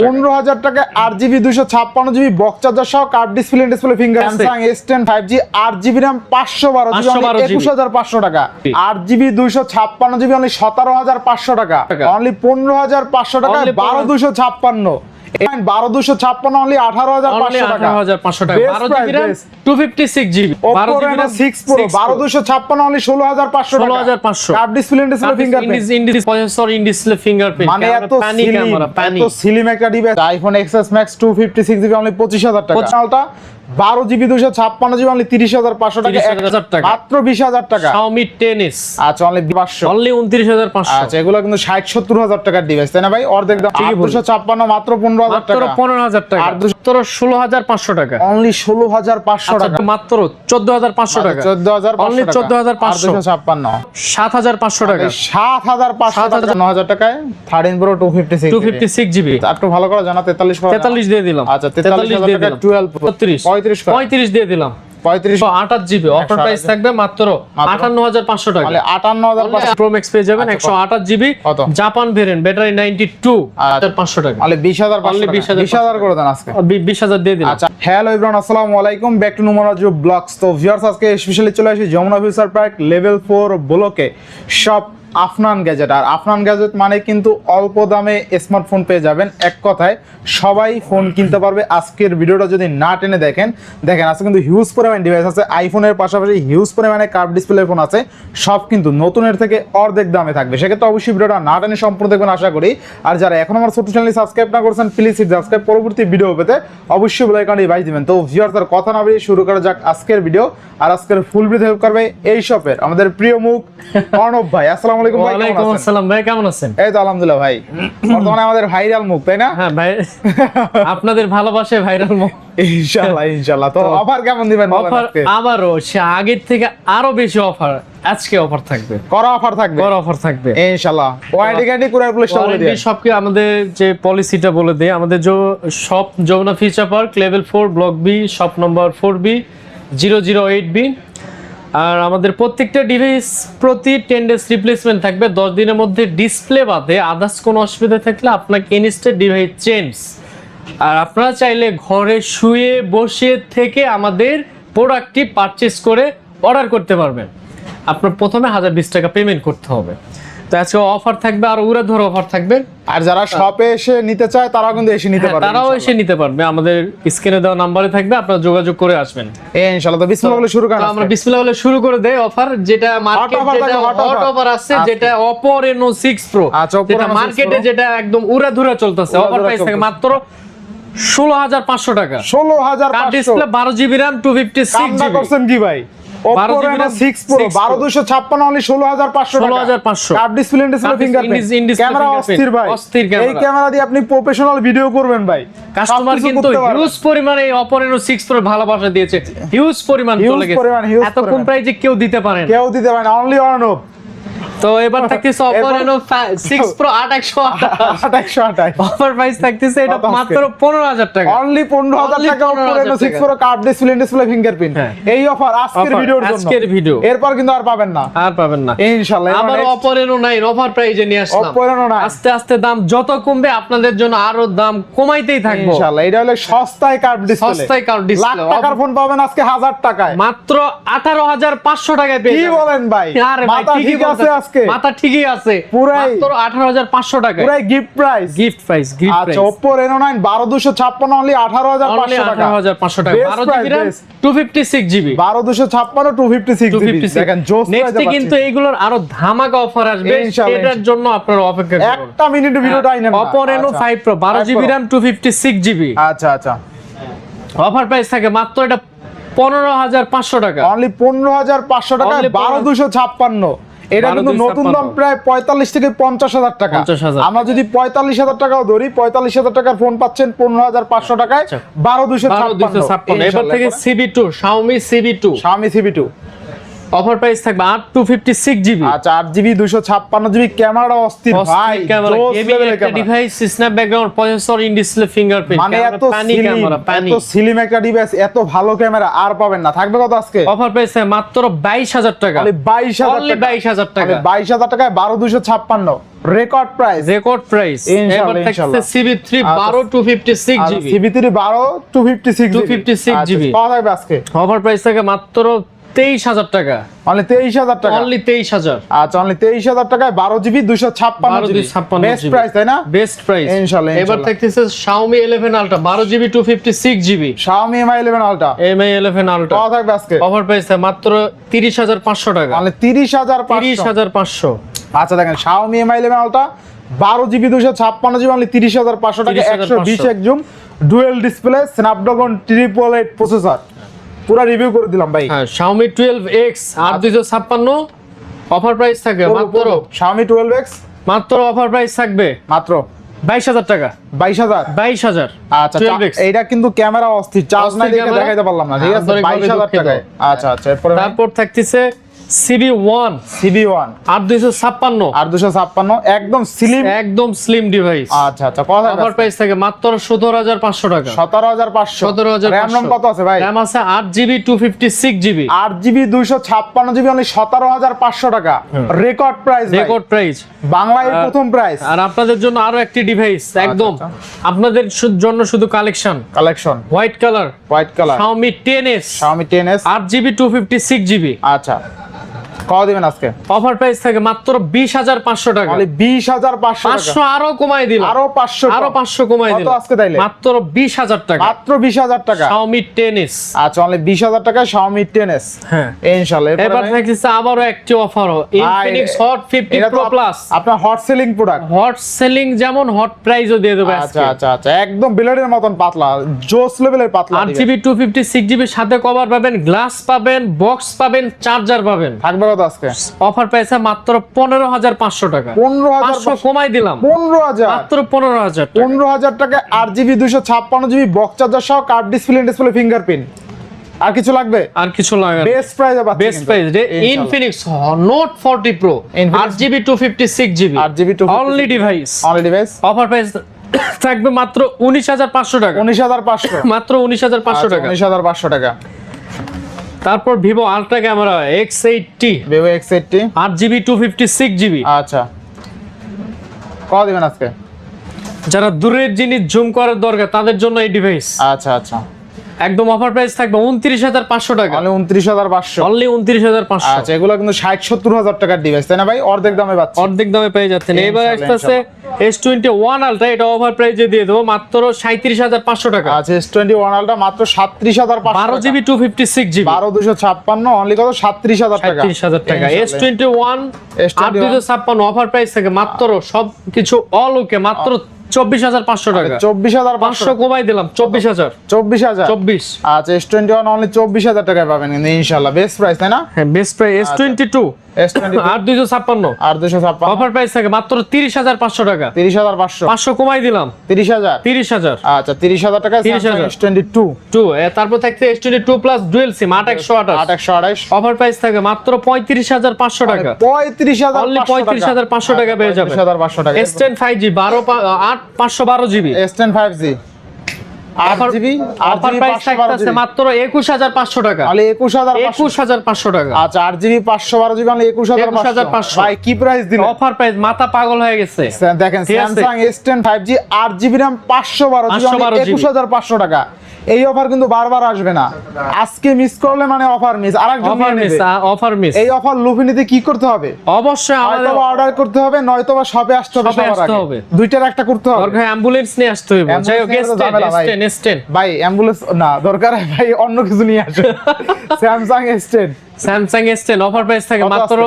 পনেরো হাজার টাকা আট জিবি দুশো ছাপ্পান্ন জিবি বক্স চার্জার সহ curved display display finger Samsung S ten five G আট জিবি র্যাম পাঁচশো বারো জিবি 512 একুশ হাজার পাঁচশো টাকা। আট জিবি দুইশো ছাপ্পান্ন জিবি অনলি সতেরো হাজার পাঁচশো টাকা। টাকা। অনলি পনেরো হাজার পাঁচশো টাকা বারো দুশো ছাপ্পান্ন। বারো দুশো ছাপ্পান্ন অনলি আঠারো হাজার পাঁচশো টাকা। হাজার পাঁচশো টাকা। বারো GB RAM two fifty six GB বারো Oppo GB Reno RAM 6 Pro 1256 only 16500 ষোলো হাজার পাঁচশো display display fingerprint processor in display fingerprint মানে এত প্যানি slim, ক্যামেরা প্যানি এত স্লিম একটা device iPhone XS max 256 GB only 25000 টাকা। 12 জিবি 256 জিবি অনলি 30500 টাকা 30,000 টাকা। মাত্র 20000 টাকা। Xiaomi 10s আচ্ছা অনলি 500 অনলি উনত্রিশ হাজার পাঁচশো। আচ্ছা এগুলো কিন্তু 60 70000 টাকার ডিভাইস তাই না ভাই? অর্ধেক দাম বলছো। 256 মাত্র 15000 মাত্র টাকা। পনেরো হাজার টাকা। আর দুশো- ষোলো হাজার পাঁচশো টাকা। অনলি 16500 টাকা আচ্ছা, মাত্র চোদ্দ হাজার পাঁচশো টাকা। 14500 Only টাকা। 14,500 256 সাত হাজার পাঁচশো টাকা। 7500 টাকা। 9000 টাকায় 13 pro 256 two fifty six GB. একটু ভালো করে জানা 43 করে তেতাল্লিশ দিয়ে দিলাম। আচ্ছা 43000 দিয়ে টাকা দিলাম। 12 Pro। বত্রিশ। 35 করে। পঁয়ত্রিশ দিয়ে দিলাম। 35 আঠাশ জিবি। অফার প্রাইস থাকবে মাত্র আটান্ন হাজার পাঁচশো টাকা। তাহলে 58500 প্রো ম্যাক্স পেয়ে যাবেন একশো আঠাশ GB. Japan variant battery ninety two. পাঁচশো টাকা। তাহলে 20500 Only টাকা। 20,000 20000 করে দেন আজকে। বিশ হাজার দিয়ে দিলাম। আচ্ছা হ্যালো এভরিওয়ান আসসালামু আলাইকুম। ব্যাক টু নুমারাজু ব্লগস তো ভিউয়ার্স আজকে স্পেশালি চলে আসি যমুনা ফিউচার পার্ক লেভেল 4 ব্লকে সব আফনান গ্যাজেট আর আফনান গ্যাজেট মানে কিন্তু অল্প দামে স্মার্টফোন পেয়ে যাবেন। এক কথায়, সবাই ফোন কিনতে পারবে। আজকের ভিডিওটা যদি না টেনে দেখেন দেখেন, আজকে কিন্তু হিউজ পরিমাণ ডিভাইস আছে। আইফোনের পাশাপাশি হিউজ পরিমাণে কার্ভ ডিসপ্লে ফোন আছে। সব কিন্তু নতুনের থেকে অর্ধেক দামে থাকবে। সেক্ষেত্রে অবশ্যই ভিডিওটা না টেনে সম্পূর্ণ দেখবেন, আশা করি। আর যারা এখন আমার ছোট চ্যানেল সাবস্ক্রাইব না করছেন প্লিজ সাবস্ক্রাইব পরবর্তী ভিডিও পেতে অবশ্যই বেল আইকনটি বাজিয়ে দিবেন। তো ভিউয়ার্স আর কথা না বেরিয়ে শুরু করা যাক আজকের ভিডিও আর আজকের ফুল ভিডিও হেল্প করবে এই শপের আমাদের প্রিয় মুখ অর্ণব ভাই। আসসালামু আলাইকুম ভাই ওয়ালাইকুম আসসালাম ভাই কেমন আছেন? এই তো আলহামদুলিল্লাহ ভাই। বর্তমানে আমাদের ভাইরাল মুখ তাই না? হ্যাঁ ভাই আপনাদের ভালোবাসে ভাইরাল ইনশাআল্লাহ ইনশাআল্লাহ। তো অফার কেমন দিবেন অফার আজকে? আবারও আগের থেকে আরও বেশি অফার আজকে অফার থাকবে। করা অফার থাকবে? বড় অফার থাকবে। ইনশাআল্লাহ। Warranty guarantee courier policy already সবকে আমাদের যে পলিসিটা বলে দেয় আমাদের যে shop Jamuna future park level four block B shop number four B zero zero eight B আর আমাদের প্রত্যেকটা ডিভাইস প্রতি টেন ডেজ রিপ্লেসমেন্ট থাকবে। দশ দিনের মধ্যে ডিসপ্লে বাদে আদার্স কোনো অসুবিধা থাকলে আপনাকে এনিস্টেড ডিভাইস চেঞ্জ আর আপনারা চাইলে ঘরে শুয়ে বসে থেকে আমাদের প্রোডাক্টটি পারচেস করে অর্ডার করতে পারবেন। আপনার প্রথমে হাজার বিশ টাকা পেমেন্ট করতে হবে। তো আজকে অফার থাকবে আর উড়ে ধরে অফার থাকবে। আর যারা শপে এসে নিতে চায় তারাও কিন্তু এসে নিতে হ্যাঁ, পারবে তারাও এসে নিতে পারবে। আমাদের স্ক্রিনে দেওয়া নাম্বারে থাকবে আপনারা যোগাযোগ করে আসবেন। এই ইনশাআল্লাহ তো বিসমিল্লাহ বলে শুরু করেন আমরা বিসমিল্লাহ বলে শুরু করে দেই অফার যেটা মার্কেট যেটা হট অফার আছে আজকে। যেটা Oppo Reno 6 Pro আচ্ছা, যেটা মার্কেটে যেটা একদম উড়াধুরা চলতেছে। অফার প্রাইস থাকে। মাত্র 16500 টাকা। ষোলো হাজার পাঁচশো। ডিসপ্লে 12 জিবি RAM 256 কামনা জিবি করছেন কি ভাই? Oppo 12 GB Reno RAM, 6 Pro 6 Pro। 1256 only 16500 টাকা। 16,500 curve display display Curved fingerprint in- in display camera অস্থির ভাই। অস্থির এই ক্যামেরা দিয়ে আপনি প্রফেশনাল ভিডিও করবেন ভাই। কাস্টমার কিন্তু হিউজ পরিমাণে এই Oppo Reno 6 Pro ভালোবাসা দিয়েছে। হিউজ পরিমাণ চলে গেছে। এত কম। কেউ দিতে পারে কেউ দিতে পারে না অনলি অর্ণব তো এবার থাকতেছে এরপর- 6 Pro 8128 আঠাশশো আঠাশ অফার প্রাইস থাকতেছে এটা মাত্র 15000 টাকা। অনলি পনেরো হাজার Only টাকা Oppo 15,000 6 টাকা। Pro curve display display fingerprint. এই অফার আজকের ভিডিওর জন্য। আজকের ভিডিও। এরপর কিন্তু আর পাবেন না। আর পাবেন না। ইনশাআল্লাহ আবার Reno 9 অফার প্রাইজে নিয়ে আসলাম। Reno 9 আস্তে আস্তে দাম যত কমবে আপনাদের জন্য আরও দাম কমাইতেই থাকব। ইনশাআল্লাহ এটা হলো সস্তায় কার্ভ ডিসপ্লে সস্তায় curved লাখ টাকার ফোন পাবেন আজকে হাজার টাকায়। মাত্র 18500 টাকায় পেয়ে কি বলেন ভাই? আরে ভাই, ঠিকই। আজকে? মাথা ঠিকই আছে। পুরাই- মাত্র 18500 টাকায়। পুরাই gift price gift price gift আচ্ছা Oppo Reno 9 12256 অনলি 18500 টাকা। 18500 টাকা। Best 12 জিবি 256 জিবি 12256 256 জিবি দেখেন জোস নেক্সটে কিন্তু এইগুলোর আরও ধামাকা অফার আসবে। সেটার জন্য আপনারা অপেক্ষা করুন। একটা মিনিট ভিডিওটা আইনেন না। Oppo Reno আচ্ছা। 5 Pro 12 জিবি RAM 256 জিবি আচ্ছা আচ্ছা। অফার প্রাইস থাকে মাত্র এটা 15500 টাকা। অনলি 15500 টাকা Only 12256 এটা কিন্তু নতুন দাম প্রায় 45 থেকে 50000 টাকা। আমরা যদি 45000 টাকাও ধরি 45000 টাকার ফোন পাচ্ছেন 15500 টাকায় বারো দুইশো ছাপ্পান্ন। এবার থেকে CB2 Xiaomi CB2 Xiaomi CB2 offer price থাকবে আট টু ফিফটি সিক্স জিবি আচ্ছা আট জিবি দুশো ছাপ্পান্ন জিবি ক্যামেরাটা অস্থির ভাই camera device snap background processor in display fingerprint মানে এত পানি ক্যামেরা পানি এত স্লিম একটা ডিভাইস এত ভালো ক্যামেরা আর পাবেন না। থাকবে কত আজকে? অফার প্রাইস মাত্র বাইশ হাজার টাকা। খালি বাইশ হাজার অনলি বাইশ হাজার টাকা। বাইশ হাজার টাকায় বারো দুশো ছাপ্পান্ন। রেকর্ড প্রাইস রেকর্ড প্রাইস ইনশাআল্লাহ, এবার থাকছে ইনশাআল্লাহ। সিবি থ্রি আচ্ছা। বারো two fifty six GB C B three বারো টু ফিফটি সিক্স 256 GB পাওয়া যাবে আজকে। অফার প্রাইস থাকে মাত্র তেইশ হাজার টাকা। অনলি তেইশ হাজার টাকা? অনলি তেইশ হাজার। আচ্ছা অনলি তেইশ হাজার টাকায় বারো জিবি দুশো ছাপ্পান্ন বেস্ট প্রাইস তাই না? বেস্ট প্রাইস ইনশাআল্লাহ, এবার 11 বারো GB two fifty six GB. Xiaomi Mi eleven ultra Mi 11 Ultra পাওয়া থাকবে আজকে? অফার প্রাইস মাত্র তিরিশ হাজার পাঁচশো টাকা। অনলি তিরিশ হাজার তিরিশ হাজার পাঁচশো। আচ্ছা দেখেন শাওমি এমআই ইলেভেন আলটা বারো জিবি দুশো ছাপ্পান্ন জিবি অনলি তিরিশ হাজার পাঁচশো টাকা একশো বিশ এক zoom dual display Snapdragon triple eight processor পুরো রিভিউ করে দিলাম ভাই। হ্যাঁ Xiaomi 12X আর দুইশো ছাপ্পান্ন অফার প্রাইস থাকবে মাত্র টুয়েলভ এক্স মাত্র অফার প্রাইস থাকবে। মাত্র। বাইশ হাজার টাকা। বাইশ হাজার? বাইশ হাজার। আচ্ছা এটা কিন্তু ক্যামেরা অস্থির। চার্জ না দেখাইতে পারলাম না ঠিক আছে? আন্তরিকভাবে বাইশ হাজার টাকায়। আচ্ছা আচ্ছা এরপর তারপর থাকতেছে C B one. C B one. আর দুইশো ছাপ্পান্ন। আর দুশো ছাপ্পান্ন একদম স্লিম একদম স্লিম ডিভাইস আচ্ছা আচ্ছা কত অফার প্রাইস থাকে মাত্র সতেরো হাজার পাঁচশো টাকা। সতেরো হাজার পাঁচশো। 17,500 র্যাম রম কত আছে ভাই? র্যাম আছে আট GB two fifty six GB. আট জিবি দুইশো ছাপ্পান্ন জিবি অনলি সতেরো হাজার পাঁচশো টাকা। রেকর্ড প্রাইস রেকর্ড প্রাইস বাংলায় প্রথম প্রাইস আর আপনাদের জন্য আরও একটি ডিভাইস একদম। আচ্ছা। আপনাদের জন্য শুধু collection collection white colour white colour Xiaomi 10s Xiaomi 10s আট GB two fifty six GB. আচ্ছা। কত দিবেন আজকে? অফার প্রাইস থাকে মাত্র বিশ হাজার পাঁচশো টাকা। আরও কমাই দিল আরও পাঁচশো আরও পাঁচশো কমাই কত দিল আজকে তাইলে? মাত্র বিশ হাজার টাকা। মাত্র বিশ হাজার টাকা। Xiaomi 10s আচ্ছা টাকা Xiaomi 10s হ্যাঁ। ইনশাআল্লাহ এবার একটি অফার আপনার hot selling product hot selling যেমন হট প্রাইসও দিয়ে দেবে আচ্ছা আচ্ছা আচ্ছা। একদম বিলেটের মতন পাতলা জোস লেভেলের পাতলা আট দিবেন। জিবি টু ফিফটি সিক্স জিবির সাথে কভার পাবেন গ্লাস পাবেন বক্স পাবেন চার্জার পাবেন। থাকবে কত আজকে। অফার প্রাইসে মাত্র পনেরো হাজার পাঁচশো টাকা। পনেরো হাজার পাঁচশো কমাই দিলাম। পনেরো হাজার। মাত্র পনেরো হাজার টাকা। বক্স চার্জার সহ কার্ড ডিসপ্লে ডিসপ্লে ফিঙ্গারপ্রিন্ট আর কিছু লাগবে? আর কিছু লাগে বেস্ট প্রাইসে পাচ্ছি best price Infinix note forty pro Infinix- আট GB two fifty six GB. 8GB 256 only device only device offer price থাকবে মাত্র উনিশ হাজার পাঁচশো টাকা। উনিশ হাজার পাঁচশো। মাত্র উনিশ হাজার পাঁচশো টাকা। উনিশ হাজার পাঁচশো টাকা। তারপর Vivo ultra camera X eighty Vivo X eighty আট GB two fifty six GB. আচ্ছা। কত দিবেন আজকে? যারা দূরের জিনিস জুম করার দরকার তাদের জন্য এই ডিভাইস আচ্ছা আচ্ছা। একদম অফার প্রাইস থাকবে উনত্রিশ হাজার পাঁচশো টাকা। তাহলে উনত্রিশ হাজার পাঁচশো। অনলি উনত্রিশ হাজার পাঁচশো। আচ্ছা এগুলো কিন্তু ষাট সত্তর হাজার টাকার ডিভাইস তাই না ভাই? অর্ধেক দামে পাচ্ছি। অর্ধেক দামে পেয়ে যাচ্ছেন। এবার আসতেছে এস টোয়েন্টি ওয়ান আলট্রা এটা ওভার প্রাইজে দিয়ে দেবো মাত্র সাঁত্রিশ হাজার পাঁচশো টাকা। আচ্ছা এস টোয়েন্টি ওয়ান আলটা মাত্র সাতত্রিশ হাজার বারো GB two fifty six GB বারো দুশো ছাপ্পান্ন অনলি কত? সাতত্রিশ হাজার টাকা। সাঁত্রিশ হাজার টাকা। এস। টোয়েন্টি ওয়ান S21 আট দুশো ছাপ্পান্ন অফার প্রাইস থাকে মাত্র সব কিছু অল ওকে মাত্র চব্বিশ হাজার পাঁচশো টাকা। চব্বিশ হাজার পাঁচশো পাঁচশো কমাই দিলাম চব্বিশ হাজার। চব্বিশ হাজার। চব্বিশ। আচ্ছা এস টোয়েন্টি ওয়ান অনলি চব্বিশ হাজার টাকায় পাবেন কিন্তু ইনশাল্লাহ বেস্ট প্রাইস তাই না? হ্যাঁ best price S twenty two S দুইশো ছাপ্পান্ন। আর দুশো ছাপ্পান্ন। অফার প্রাইস থাকে মাত্র তিরিশ হাজার পাঁচশো টাকা। তিরিশ হাজার পাঁচশো। পাঁচশো কমাই দিলাম। তিরিশ হাজার। তিরিশ হাজার। আচ্ছা তিরিশ হাজার টাকা 30,000 এস টোয়েন্টি টু টু তারপর থাকছে S twenty two plus dual SIM আট একশো আঠাশ। আট একশো আঠাইশ অফার প্রাইস থাকে মাত্র পঁয়ত্রিশ হাজার পাঁচশো টাকা। পঁয়ত্রিশ হাজার পঁয়ত্রিশ হাজার পাঁচশো টাকা পেয়ে যাবে। হাজার পাঁচশো টাকা। এস টেন ফাইভ জি বারো আট পাঁচশো বারো GB. S ten five G মাত্র একুশ হাজার পাঁচশো টাকা। একুশ হাজার একুশ হাজার পাঁচশো টাকা। আচ্ছা আট জিবি পাঁচশো বারো জিবি মানে একুশ হাজার 21,500 পাঁচশো। ভাই কি প্রাইস দিল অফার প্রাইস মাথা পাগল হয়ে গেছে। দেখেন Samsung S ten five G আট জিবি র্যাম পাঁচশো বারো একুশ হাজার পাঁচশো টাকা। এই অফার কিন্তু বারবার আসবে না। আজকে মিস করলে মানে অফার মিস আর একজন অফার মিস অফার মিস এই অফার লুফে নিতে কি করতে হবে? অবশ্যই আমাদের অর্ডার করতে হবে নয়তো বা শপে আসতে হবে। দুইটার একটা করতে হবে। দরকার অ্যাম্বুলেন্স নিয়ে আসতে হবে যাই হোক। এস টেন ভাই অ্যাম্বুলেন্স না দরকার ভাই অন্য কিছু নিয়ে আসে। Samsung S ten Samsung S ten offer price থাকে মাত্র?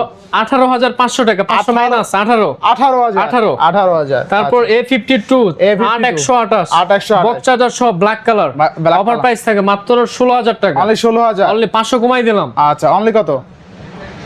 আঠারো হাজার পাঁচশো টাকা পাঁচশো 18 মাইনাস আঠারো। আঠারো হাজার 18 আঠারো হাজার। তারপর এ ফিফটি টু A52 আট একশো আঠাশ। 8128 বক চার্জার সহ ব্ল্যাক কালার অফার প্রাইস থাকে মাত্র ষোলো হাজার টাকা। অনলি ষোলো হাজার। অনলি পাঁচশো কমাই দিলাম। আচ্ছা অনলি কত?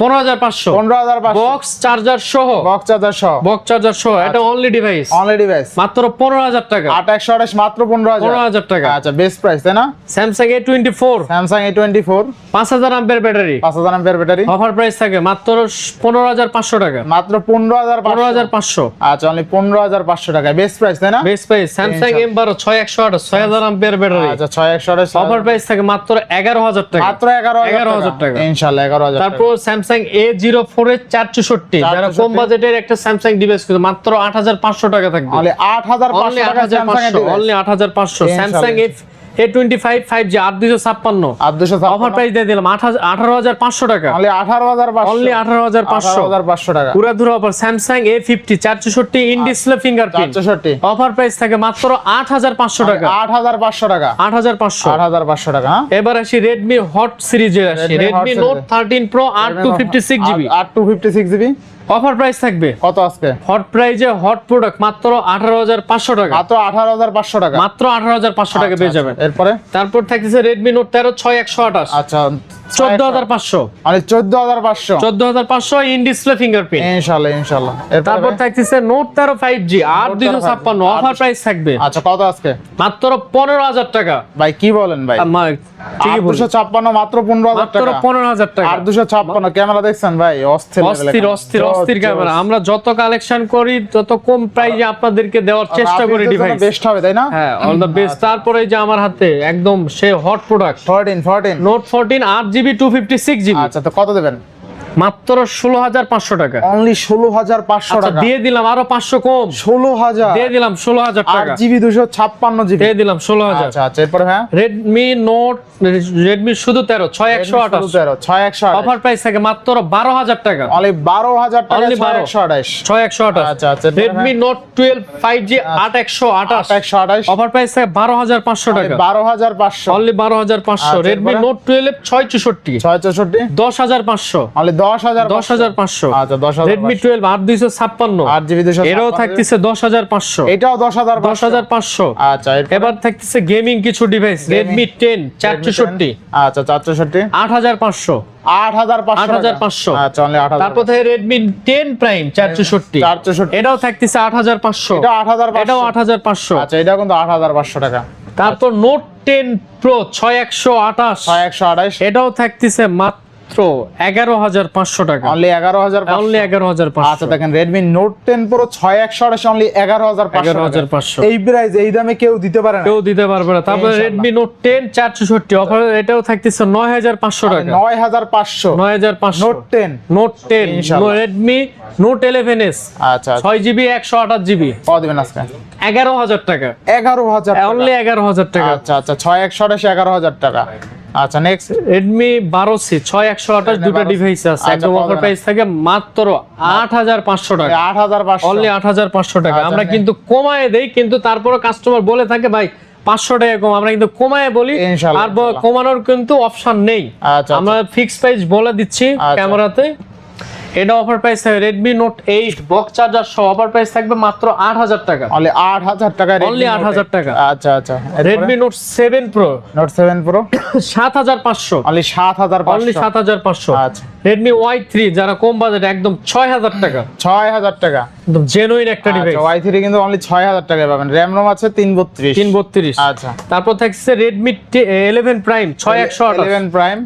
পনেরো হাজার পাঁচশো। পনেরো হাজার বক্স চার্জার সহ। বক্স চার্জার সহ। বক্স চার্জার সহ। এটা অনলি ডিভাইস অনলি ডিভাইস মাত্র পনেরো হাজার টাকা। আট একশো আঠাশ মাত্র পনেরো হাজার। পনেরো হাজার টাকা। আচ্ছা বেস্ট প্রাইস তাই না? Samsung A twenty four Samsung A twenty four পাঁচ হাজার আম্পের ব্যাটারি পাঁচ হাজার আম্পের ব্যাটারি অফার প্রাইস থাকে মাত্র পনেরো হাজার পাঁচশো টাকা। মাত্র পনেরো হাজার পনেরো হাজার পাঁচশো। আচ্ছা অনলি পনেরো হাজার পাঁচশো টাকা বেস্ট প্রাইস তাই না? বেস প্রাইস স্যামসাং এম বারো ছয় একশো আঠাশ ছয় হাজার আম্পের ব্যাটারি আচ্ছা ছয় একশো আঠাশ অফার প্রাইস থাকে মাত্র এগারো হাজার টাকা। মাত্র এগারো এগারো হাজার টাকা। ইনশাল্লাহ এগারো হাজার তারপর স্যামসাং এ জিরো ফোর এর চার চৌষট্টি যারা কম বাজেটের একটা স্যামসাং ডিভাইস কিন্তু মাত্র আট হাজার পাঁচশো টাকা থাকবে। আট হাজার পাঁচশো স্যামসাং অনলি আট হাজার পাঁচশো। Samsung A A twenty five five G আট দুশো ছাপ্পান্ন। অফার প্রাইস দিয়ে দিলাম আঠারো হাজার পাঁচশো টাকা। অনলি আঠারো হাজার অনলি আঠারো হাজার পাঁচশো। হাজার পাঁচশো টাকা। পুরা ধরো অফার স্যামসাং এ ফিফটি চার চৌষট্টি ইন ডিসপ্লে ফিঙ্গারপ্রিন্ট চারশোষট্টি অফার প্রাইস থাকে মাত্র আট হাজার পাঁচশো টাকা। আট হাজার পাঁচশো টাকা। আট হাজার পাঁচশো। আট হাজার পাঁচশো টাকা হ্যাঁ? এবার আসি রেডমি হট সিরিজে আসি। রেডমি নোট থার্টিন প্রো আট টু ফিফটি সিক্স জিবি আট two fifty six GB offer price থাকবে? কত আজকে? হট প্রাইজে হট প্রোডাক্ট মাত্র আঠারো হাজার পাঁচশো টাকা। মাত্র আঠারো হাজার পাঁচশো টাকা? মাত্র আঠারো হাজার পাঁচশো টাকা পেয়ে যাবেন। এরপরে? তারপর থাকতেছে রেডমি নোট তেরো ছয় একশো আচ্ছা চোদ্দ হাজার পাঁচশো। মানে চোদ্দ হাজার পাঁচশো? চোদ্দ হাজার পাঁচশো ইন ডিসপ্লে ফিঙ্গারপ্রিন্ট ইনশাল্লাহ এরপরে? তারপর থাকতেছে Note দুইশো 13 ছাপ্পান্ন। অফার প্রাইস থাকবে। আচ্ছা কত আজকে? মাত্র পনেরো হাজার টাকা। ভাই কি বলেন ভাই? ঠিকই আট বলছি। দুশো ছাপ্পান্ন মাত্র পনেরো হাজার মাত্র টাকা। পনেরো হাজার টাকা। আট দুশো ছাপ্পান্ন ক্যামেরা দেখছেন ভাই? অস্থির অস্থির অস্থির। অস্থির ক্যামেরা। আমরা যত কালেকশন করি তত কম প্রাইজে আপনাদেরকে দেওয়ার চেষ্টা করি ডিভাইস বেস্ট হবে তাই না? হ্যাঁ অল দা বেস্ট তারপরে যে আমার হাতে একদম সে hot product fourteen fourteen note fourteen আট GB two fifty six GB আচ্ছা তো কত দেবেন? মাত্র ষোলো হাজার পাঁচশো টাকা। অনলি ষোলো হাজার পাঁচশো আচ্ছা টাকা। দিয়ে দিলাম আরও পাঁচশো কম। ষোলো হাজার দিয়ে দিলাম ষোলো হাজার টাকা জিবি দুশো ছাপ্পান্ন জিবি। দিয়ে দিলাম ষোলো হাজার আচ্ছা আচ্ছা এরপরে হ্যাঁ? রেডমি নোট রেডমি শুধু তেরো ছয় একশো আঠাশ। তেরো ছয় একশো অফার প্রাইস থাকে মাত্র বারো হাজার টাকা অনলি বারো হাজার টাকা 12 একশো আঠাশ। ছয় একশো আঠাশ। আচ্ছা, আচ্ছা, Redmi note twelve five G আট একশো আঠাশ। একশো আঠাশ। অফার প্রাইস থাকে বারো হাজার পাঁচশো টাকা। বারো হাজার পাঁচশো অনলি বারো হাজার পাঁচশো রেডমি নোট টুয়েলভ ছয় চৌষট্টি। ছয় চৌষট্টি? দশ হাজার পাঁচশো। অনলি দশ হাজার দশ হাজার পাঁচশো আচ্ছা দশ হাজার রেডমি টুয়েলভ আট দুইশো ছাপ্পান্ন আট জিবি দুশো এরও থাকতেছে দশ হাজার পাঁচশো এটাও দশ হাজার দশ হাজার পাঁচশো আচ্ছা এবার থাকতেছে গেমিং কিছু ডিভাইস রেডমি টেন চার Redmi 10 চৌষট্টি আচ্ছা চার আট হাজার পাঁচশো আট হাজার পাঁচশো হাজার পাঁচশো। আচ্ছা অনলি আট হাজার তারপর থেকে রেডমি টেন প্রাইম চার চৌষট্টি এটাও থাকতেছে আট হাজার পাঁচশো এটা আট হাজার এটাও আট হাজার পাঁচশো আচ্ছা এটা কিন্তু আট হাজার পাঁচশো টাকা তারপর নোট টেন প্রো ছয় একশো আঠাশ ছয় একশো আঠাশ এটাও থাকতেছে মাত্র এগারো হাজার পাঁচশো টাকা। অনলি এগারো হাজার অনলি এগারো হাজার আচ্ছা দেখেন রেডমি নোট টেন প্রো ছয় একশো আঠাশ অনলি এগারো হাজার এগারো হাজার পাঁচশো। এই প্রাইস এই দামে কেউ দিতে পারে না। কেউ দিতে পারবে না। তারপরে রেডমি নোট টেন চার চৌষট্টি অফার এটাও থাকতেছে নয় হাজার পাঁচশো টাকা। নয় হাজার পাঁচশো। নয় হাজার পাঁচশো। Note ten note ten Redmi note eleven S আচ্ছা ছয় জিবি একশো আঠাশ জিবি। কত দিবেন আজকে। এগারো হাজার টাকা। এগারো হাজার অনলি এগারো হাজার টাকা। আচ্ছা আচ্ছা ছয় একশো আঠাশ এগারো হাজার টাকা। আচ্ছা নেক্সট ছয় একশো আঠাশ দুটো ডিভাইস আছে। একটা একদম অফার প্রাইস থাকে মাত্র আট হাজার পাঁচশো টাকা। আট হাজার পাঁচশো। অনলি আট হাজার পাঁচশো টাকা। আচ্ছা, আমরা কিন্তু কমায় দেই কিন্তু তারপরে কাস্টমার বলে থাকে ভাই পাঁচশো টাকা কম। আমরা কিন্তু কমায় বলি। আর কমানোর কিন্তু অপশন নেই। আচ্ছা, আমরা ফিক্সড প্রাইস বলে দিচ্ছি আচ্ছা। ক্যামেরাতে। এটা অফার প্রাইস থাকবে Redmi Note 8 বক্স চার্জার সহ অফার প্রাইস থাকবে মাত্র 8000 টাকা। অনলি 8000 টাকা অনলি 8000 টাকা। আচ্ছা আচ্ছা। Redmi Note 7 Pro Note 7 Pro? 7500 only 7500 only 7500 আচ্ছা। Redmi Y3 যারা কম বাজেট একদম 6000 টাকা। 6000 টাকা। একদম জেনুইন একটা ডিভাইস আচ্ছা Y3 কিন্তু অনলি 6000 টাকায় পাবেন। RAM ROM আছে 332 332 আচ্ছা। তারপর থাকছে Redmi 11 Prime 6128 11 Prime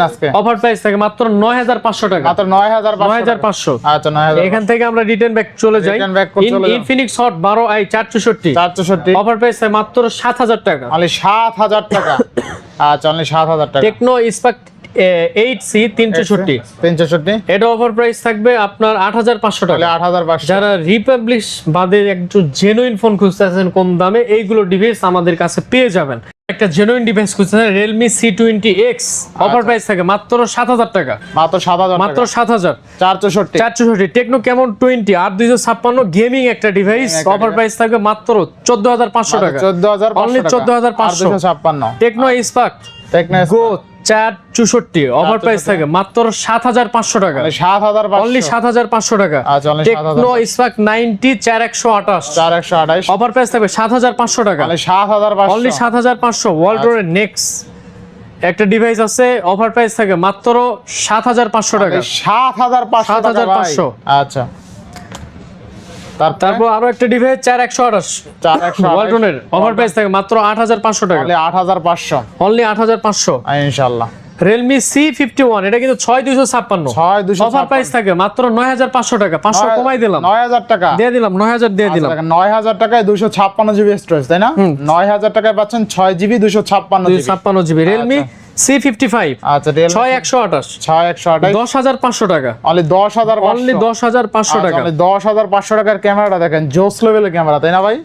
আজকে। থাকে মাত্র 9500 টাকা। আচ্ছা এখান থেকে আমরা চলে হট প্রাইস টাকা। টাকা। আচ্ছা টাকা। এইট সি এটা প্রাইস থাকবে আপনার আট হাজার পাঁচশো টাকা। আট হাজার যারা বাদে একটু জেনুইন ফোন খুঁজতে আছেন কম দামে এইগুলো ডিভাইস আমাদের কাছে পেয়ে যাবেন। একটা জেনুইন ডিভাইস খুঁজছেন Realme C twenty offer price থাকে মাত্র সাত হাজার টাকা। মাত্র সাত হাজার মাত্র মাত্র সাত হাজার। চার চৌষট্টি চার চৌষট্টি টেকনো কেমন? টোয়েন্টি আর দুইশো ছাপ্পান্ন গেমিং একটা ডিভাইস অফার। প্রাইস থাকে মাত্র চোদ্দ হাজার পাঁচশো টাকা। চোদ্দ হাজার Only 14,500 256 Tecno spark Tecno go চার চৌষট্টি অফার প্রাইস থাকে মাত্র সাত হাজার পাঁচশো টাকা সাত হাজার অনলি সাত হাজার পাঁচশো টাকা আচ্ছা, টেকনো স্পার্ক নাইনটি চার একশো আঠাশ চার একশো আঠাইশ অফার প্রাইস থাকবে সাত হাজার পাঁচশো টাকা সাত হাজার অনলি সাত হাজার পাঁচশো ওয়ার্ল্ডের নেক্সট একটা ডিভাইস আছে অফার প্রাইস থাকে মাত্র সাত হাজার পাঁচশো টাকা সাত হাজার পাঁচশো টাকা ভাই। 7,500 আচ্ছা তারপর? আরও একটা ডিভাইস চার একশো আঠাশ। চার একশো ওয়ালটনের অফার প্রাইস থাকে মাত্র আট হাজার পাঁচশো টাকা। আট হাজার পাঁচশো। অনলি আট হাজার পাঁচশো। ইনশাল্লাহ রিয়েলমি সি ফিফটি ওয়ান এটা কিন্তু ছয় দুইশো ছাপ্পান্ন। ছয় দুশো অফার প্রাইস থাকে মাত্র নয় হাজার পাঁচশো টাকা। পাঁচশো কমাই দিলাম। নয় হাজার টাকা। দিয়ে দিলাম নয় হাজার দিয়ে দিলাম। আচ্ছা, নয় হাজার টাকায় দুশো ছাপ্পান্ন জিবি স্টোরেজ তাই না? নয় হাজার টাকায় পাচ্ছেন ছয় জিবি দুশো ছাপ্পান্ন ছাপ্পান্ন GB. Realme C fifty five আচ্ছা ছয় একশো আঠাশ। ছয় একশো আঠাশ। দশ হাজার পাঁচশো টাকা। অনলি দশ হাজার অনলি দশ হাজার পাঁচশো টাকা। দশ হাজার পাঁচশো টাকার ক্যামেরাটা দেখেন জোস লেভেলের ক্যামেরা তাই না ভাই?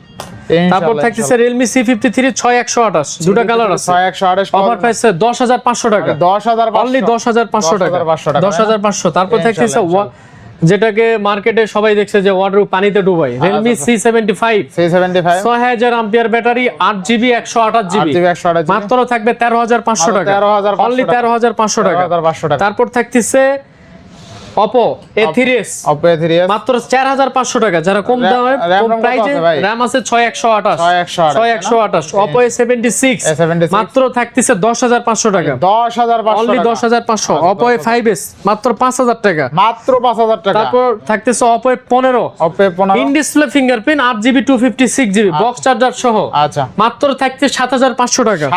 তারপর থাকতেছে রিয়েলমি সি ফিফটি থ্রি ছয় একশো আঠাশ। দুটা কালার আছে। ছয় একশো আঠাশ অফার প্রাইস দশ হাজার পাঁচশো টাকা। দশ হাজার অনলি দশ হাজার পাঁচশো টাকা। 10,500 দশ হাজার পাঁচশো। তারপর থাকতেছে যেটাকে মার্কেটে সবাই দেখছে যে ওয়াটার পানিতে ডুবাই Realme C seventy five seventy five ছয় হাজার আম্পিয়ার ব্যাটারি আট জিবি একশো আঠাশ জিবি মাত্র থাকবে তেরো হাজার পাঁচশো টাকা। 13,500 টাকা। তেরো হাজার পাঁচশো টাকা। হাজার পাঁচশো টাকা। তারপর থাকতেছে Oppo A three S Oppo A মাত্র চার হাজার পাঁচশো টাকা। যারা কম RAM- দামে কম কত প্রাইজে আছে ভাই? র্যাম আছে ছয় একশো আঠাশ। 6128 ছয় একশো Oppo A seventy six A76 মাত্র থাকতেছে দশ হাজার পাঁচশো টাকা। দশ হাজার পাঁচশো অনলি টাকা। দশ হাজার পাঁচশো। অপো এ মাত্র পাঁচ হাজার টাকা। মাত্র পাঁচ হাজার টাকা। তারপর থাকতেছে অপো এ পনেরো। অপো এ পনেরো। ইন ডিসপ্লে ফিঙ্গারপ্রিন্ট আট GB two fifty six GB box charger সহ। আচ্ছা। মাত্র থাকতে সাত হাজার পাঁচশো টাকা।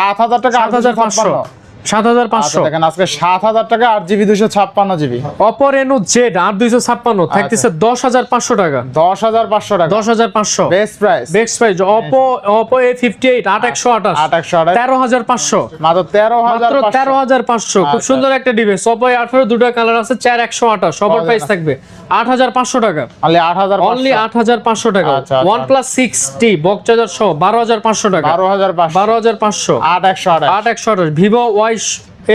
সাত হাজার আচ্ছা পাঁচশো দেখেন আজকে সাত হাজার টাকা আট জিবি দুশো ছাপ্পান্ন জিবি। অপো রেনো জেড আট দুইশো ছাপ্পান্ন। থাকতেছে দশ হাজার পাঁচশো টাকা। দশ হাজার পাঁচশো টাকা। দশ হাজার পাঁচশো। Best price. বেক্স price. Oppo Oppo A fifty eight আট একশো আঠাশ। আট একশো আঠাশ। তেরো হাজার পাঁচশো। মাত্র তেরো হাজার তেরো হাজার পাঁচশো। খুব আচ্ছা। সুন্দর একটা ডিভাইস অপো এ আঠারো দুটো কালার আছে চার একশো আঠাশ। সবার প্রাইস থাকবে আট হাজার পাঁচশো টাকা। আট হাজার অনলি আট হাজার পাঁচশো টাকা। আচ্ছা, আচ্ছা। One plus six T box charger সহ বারো হাজার পাঁচশো টাকা। বারো হাজার বারো হাজার পাঁচশো। আট একশো আঠাশ। আট একশো আঠাশ। Vivo Y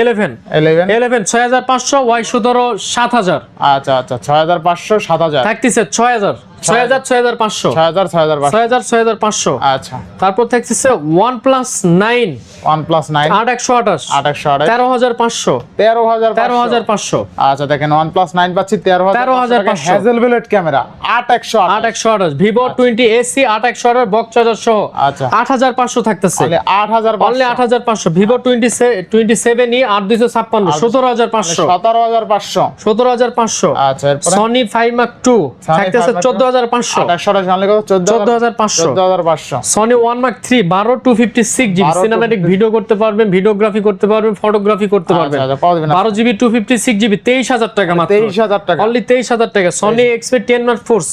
eleven eleven eleven ছয় হাজার পাঁচশো ওয়াই সতেরো সাত হাজার। আচ্ছা আচ্ছা ছয় হাজার পাঁচশো সাত হাজার। থাকতেছে ছয় হাজার। ছয় হাজার ছয় হাজার পাঁচশো ছয় হাজার ছয় হাজার ছয় হাজার ছয় হাজার পাঁচশো আচ্ছা তারপর থাকতেছে one plus nine one plus nine আট একশো আঠাশ আট একশো আঠাশ তেরো হাজার পাঁচশো তেরো হাজার তেরো হাজার পাঁচশো আচ্ছা দেখেন ওয়ান প্লাস নাইন পাচ্ছি তেরো হাজার 13,500 হ্যাজেল বেলেট ক্যামেরা আট একশো আট একশো আঠাশ ভিভো টোয়েন্টি এসি আট একশো আঠাশ বক্স চার্জার সহ আচ্ছা। আট হাজার পাঁচশো থাকতেছে আট হাজার অনলি আট হাজার পাঁচশো Vivo twenty twenty seven E আট দুইশো ছাপ্পান্ন সতেরো হাজার পাঁচশো সতেরো হাজার পাঁচশো সতেরো হাজার পাঁচশো আচ্ছা সনি ফাইভ মার্ক টু থাকতেছে চোদ্দ হাজার পাঁচশো। আট একশো আঠাশ জানলে চোদ্দ হাজার পাঁচশো। সনি ওয়ান মার্ক থ্রি বারো two fifty six GB cinematic video করতে পারবেন ভিডিওগ্রাফি করতে পারবেন ফটোগ্রাফি করতে পারবেন। আচ্ছা দিবেন বারো GB two fifty six GB তেইশ হাজার টাকা মাত্র। তেইশ হাজার টাকা। অনলি তেইশ হাজার টাকা। Sony XP ten mark four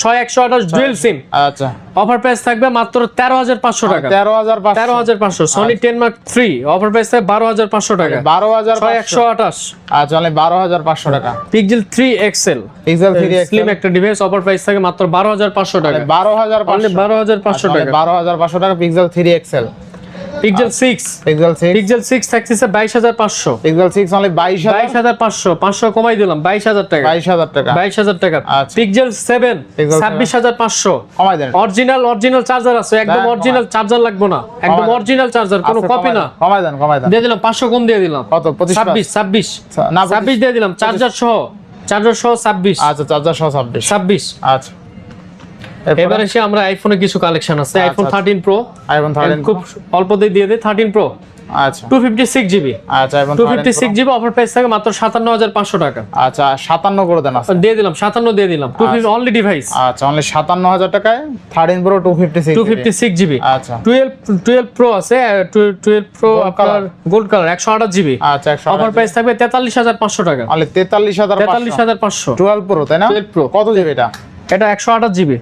ছয় একশো আঠাশ ডুয়েল সিম আচ্ছা। অফার প্রাইস থাকবে মাত্র তেরো হাজার পাঁচশো টাকা। তেরো হাজার তেরো হাজার পাঁচশো। Sony ten mark three offer price থাকবে বারো হাজার পাঁচশো টাকা। বারো হাজার একশো আঠাশ। আচ্ছা বারো হাজার পাঁচশো টাকা। Pixel three XL pixel three slim একটা ডিভাইস অফার প্রাইস থাকে মাত্র বারো হাজার পাঁচশো টাকা। বারো হাজার বারো হাজার পাঁচশো টাকা। বারো হাজার পাঁচশো টাকা pixel three XL pixel pixel pixel pixel only কমাই দিলাম টাকা। টাকা। টাকা। পিক্সেল ছাব্বিশ কমাই দেন। অরিজিনাল অরিজিনাল চার্জার আছে একদম অরিজিনাল চার্জার লাগবে না। একদম অরিজিনাল চার্জার কোনো কপি না। কমাই দেন কমাই দেন। দিয়ে দিলাম কম দিয়ে দিলাম। কত? ছাব্বিশ ছাব্বিশ। না ছাব্বিশ দিয়ে দিলাম চার্জার সহ। চার্জার ছাব্বিশ। আচ্ছা চার্জার সহ ছাব্বিশ। ছাব্বিশ। আচ্ছা। এরপরে? এবার এসে আমরা আইফোনে কিছু কালেকশন আছে। IPhone. Thirteen pro iPhone thirteen খুব অল্পতেই দিয়ে দেয় থার্টিন প্রো আচ্ছা। টু ফিফটি সিক্স জিবি আচ্ছা fifty six GB offer price থাকে মাত্র সাতান্ন হাজার পাঁচশো টাকা। আচ্ছা সাতান্ন করে দেন আচ্ছা দিয়ে দিলাম সাতান্ন দিয়ে দিলাম। টু ফিফটি অনলি ডিভাইস আচ্ছা অনলি সাতান্ন হাজার টাকায় thirteen pro two fifty six two fifty six GB আচ্ছা। টুয়েলভ টুয়েলভ প্রো আছে টুয়েলভ প্রো আপনার গোল্ড কালার একশো আঠাশ জিবি আচ্ছা অফার প্রাইস থাকবে তেতাল্লিশ হাজার পাঁচশো টাকা। অনলি তেতাল্লিশ হাজার তেতাল্লিশ হাজার পাঁচশো। টুয়েলভ প্রো তাই না? 12 Pro। কত জিবি এটা? এটা একশো আঠাশ জিবি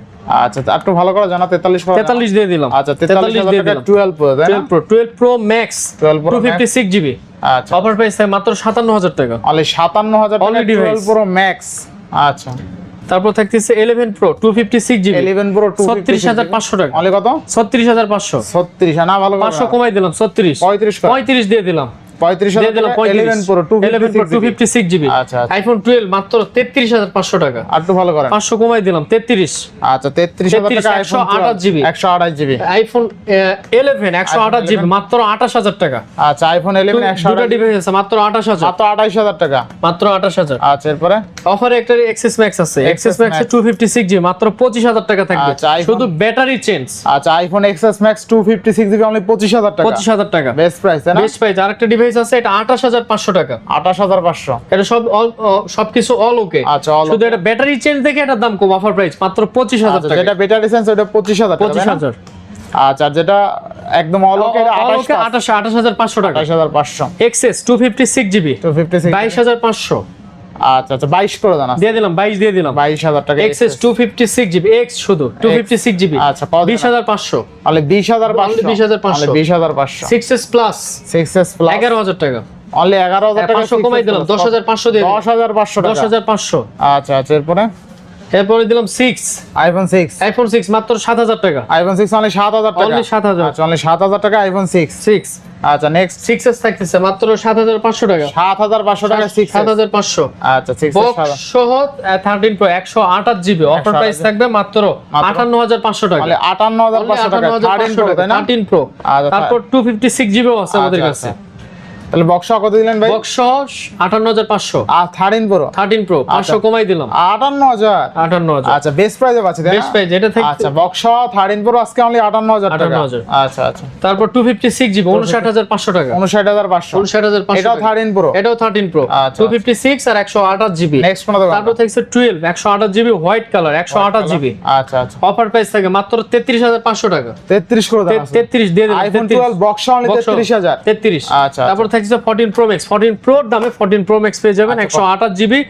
আচ্ছা একটু ভালো করে জানা তেতাল্লিশ করে দাও। তেতাল্লিশ দিয়ে দিলাম। আচ্ছা তেতাল্লিশ হাজার দিয়ে দিলাম। টুয়েলভ প্রো তাই না? Twelve pro twelve pro max 12 Pro two fifty six GB আচ্ছা। অফার প্রাইস থাকে মাত্র সাতান্ন হাজার টাকা। অনলি সাতান্ন হাজার টাকা Only device। Twelve pro max আচ্ছা। তারপর থাকতেছে eleven pro two fifty six GB eleven pro two ছত্রিশ হাজার পাঁচশো টাকা। অনলি কত? ছত্রিশ হাজার পাঁচশো। ছত্রিশ না ভালো করে পাঁচশো কমাই দিলাম ছত্রিশ। পঁয়ত্রিশ করে। পঁয়ত্রিশ দিয়ে দিলাম। পঁয়ত্রিশ হাজার দিলাম টাকা পঁয়ত্রিশ। Eleven pro two eleven pro two fifty six GB. IPhone twelve হাজার পাঁচশো টাকা। আর একটু ভালো করেন। পাঁচশো কমাই দিলাম তেত্রিশ। তেত্রিশ হাজার 33, টাকা 128 GB একশো আঠাশ জিবি আইফোন ইলেভেন একশো আঠাশ জিবি মাত্র আঠাশ হাজার টাকা। আইফোন ইলেভেন একশো দুটো আঠাশ ডিভাইস আছে মাত্র আঠাশ হাজার। মাত্র আঠাইশ হাজার টাকা। মাত্র আঠাশ হাজার। এরপরে? অফারে একটা এক্সেস ম্যাক্স আছে। XS max two fifty six GB মাত্র পঁচিশ হাজার টাকা থাকবে। শুধু ব্যাটারি চেঞ্জ আচ্ছা iPhone XS max two fifty six GB পঁচিশ হাজার টাকা। পঁচিশ হাজার টাকা। বেস্ট প্রাইস বেস্ট প্রাইস আরেকটা ডিভাইস প্রাইস আছে এটা আঠাশ হাজার পাঁচশো টাকা। আঠাশ হাজার পাঁচশো। এটা সব সবকিছু অল ওকে আচ্ছা শুধু এটা ব্যাটারি চেঞ্জ থেকে এটার দাম কম অফার প্রাইস মাত্র পঁচিশ হাজার আচ্ছা, টাকা। এটা ব্যাটারি চেঞ্জ ওটা পঁচিশ হাজার পঁচিশ হাজার। আচ্ছা যেটা একদম অল ওকে 28500 টাকা। 28500 এক্সএস 256 জিবি 256 22500 আচ্ছা আচ্ছা বাইশ করে দেন দিয়ে দিলাম বাইশ দিয়ে দিলাম। বাইশ হাজার টাকা XS two fifty six GB X শুধু টু ফিফটি সিক্স জিবি আচ্ছা, কত বিশ হাজার পাঁচশো। তাহলে বিশ হাজার পাঁচশো। 20,500 বিশ হাজার পাঁচশো। Six S plus six S plus এগারো হাজার টাকা। অনলি এগারো হাজার টাকা কমাই দিলাম দশ হাজার পাঁচশো দিয়ে দশ হাজার পাঁচশো দশ টাকা হাজার পাঁচশো। আচ্ছা আচ্ছা এরপরে? এরপরে দিলাম six iPhone six iPhone six মাত্র সাত হাজার টাকা। আইফোন সিক্স অনলি সাত হাজার টাকা। Only 7,000 আচ্ছা অনলি সাত হাজার টাকা আইফোন সিক্স সিক্স আচ্ছা নেক্সট সিক্স এস থাকতেছে মাত্র সাত হাজার পাঁচশো টাকা। সাত হাজার পাঁচশো টাকা সিক্স সাত হাজার পাঁচশো। আচ্ছা সিক্স বক্স সহ থার্টিন প্রো একশো আঠাশ জিবি। অফার প্রাইস থাকবে মাত্র আটান্ন হাজার পাঁচশো টাকা। মানে আটান্ন হাজার পাঁচশো টাকা থার্টিন প্রো তাই না? থার্টিন প্রো আচ্ছা, তারপর টু ফিফটি সিক্স জিবিও আছে আমাদের আচ্ছা, কাছে। আচ্ছা। তাহলে বক্স কত দিলেন ভাই? বক্স সহ আটান্ন হাজার পাঁচশো। আর থার্টিন প্রো থার্টিন প্রো পাঁচশো কমাই দিলাম। আটান্ন হাজার? আটান্ন হাজার। আচ্ছা বেস্ট প্রাইসে পাচ্ছি তাই না? বেস্ট প্রাইস এটা থেকে আচ্ছা বক্স থার্টিন প্রো আজকে অনলি আটান্ন হাজার টাকা। 58,000 আচ্ছা আচ্ছা। তারপর টু ফিফটি সিক্স জিবি উনষাট হাজার পাঁচশো টাকা। উনষাট হাজার পাঁচশো। উনষাট হাজার পাঁচশো এটাও থার্টিন প্রো এটাও থার্টিন প্রো আচ্ছা, টু ফিফটি সিক্স আর একশো আঠাশ জিবি নেক্সট কোন তারপর থাকছে টুয়েলভ একশো আঠাশ জিবি হোয়াইট কালার একশো আঠাশ জিবি আচ্ছা আচ্ছা। অফার প্রাইস থাকে মাত্র তেত্রিশ হাজার পাঁচশো টাকা। তেত্রিশ করে দেন তেত্রিশ দিয়ে দিলাম আইফোন টুয়েলভ বক্স অনলি তেত্রিশ হাজার। তেত্রিশ। আচ্ছা, তারপর থাকছে ফোরটিন প্রো ম্যাক্স ফোরটিন প্রোর দামে ফোরটিন প্রো ম্যাক্স পেয়ে যাবেন একশো আঠাশ GB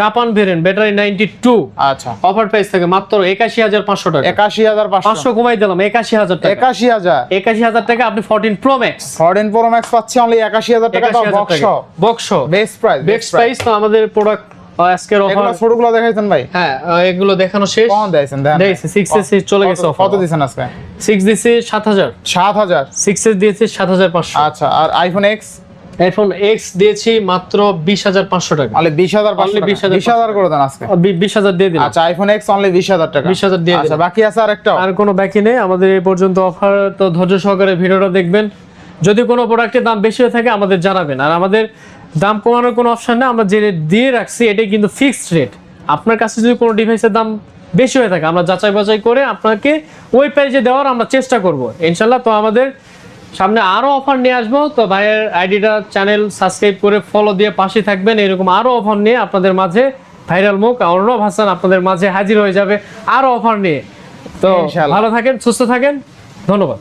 Japan variant battery ninety two আচ্ছা। অফার প্রাইস থাকে মাত্র একাশি হাজার পাঁচশো টাকা। একাশি হাজার পাঁচশো। পাঁচশো কমাই দিলাম একাশি হাজার টাকা। একাশি হাজার। একাশি হাজার টাকা আপনি fourteen pro max fourteen pro max পাচ্ছি অনলি একাশি হাজার টাকা box box best price best price তো আমাদের প্রোডাক্ট আজকের অফার এগুলো দেখাইছেন ভাই? হ্যাঁ এগুলো দেখানো শেষ। চলে গেছে কত-। আজকে? এস দিয়েছি আচ্ছা আর আইফোন এক্স আইফোন এক্স দিয়েছি মাত্র বিশ হাজার পাঁচশো টাকা। অনলি বিশ হাজার পাঁচশো Only 20,500 বিশ হাজার করে দেন আজকে। বিশ হাজার দিয়ে দিলাম। আচ্ছা আইফোন এক্স অনলি বিশ হাজার টাকা। 20,000 দিয়ে আচ্ছা বাকি আছে আর একটা আর কোনো বাকি নেই। আমাদের এই পর্যন্ত অফার তো ধৈর্য সহকারে ভিডিওটা দেখবেন। যদি কোনো প্রোডাক্টের দাম বেশি হয়ে থাকে আমাদের জানাবেন। আর আমাদের দাম কমানোর কোনো অপশন নেই। আমরা যে রেট দিয়ে রাখছি এটাই কিন্তু ফিক্সড রেট আপনার কাছে যদি কোনো ডিভাইসের দাম বেশি হয়ে থাকে আমরা যাচাই বাছাই করে আপনাকে ওই প্রাইজে দেওয়ার আমরা চেষ্টা করব। ইনশাল্লাহ তো আমাদের সামনে আরও অফার নিয়ে আসব। তো ভাইয়ের আইডিটা চ্যানেল সাবস্ক্রাইব করে ফলো দিয়ে পাশে থাকবেন। এরকম আরও অফার নিয়ে আপনাদের মাঝে ভাইরাল মুখ অর্ণব হাসান আপনাদের মাঝে হাজির হয়ে যাবে আরও অফার নিয়ে। তো ভালো থাকেন সুস্থ থাকেন। ধন্যবাদ।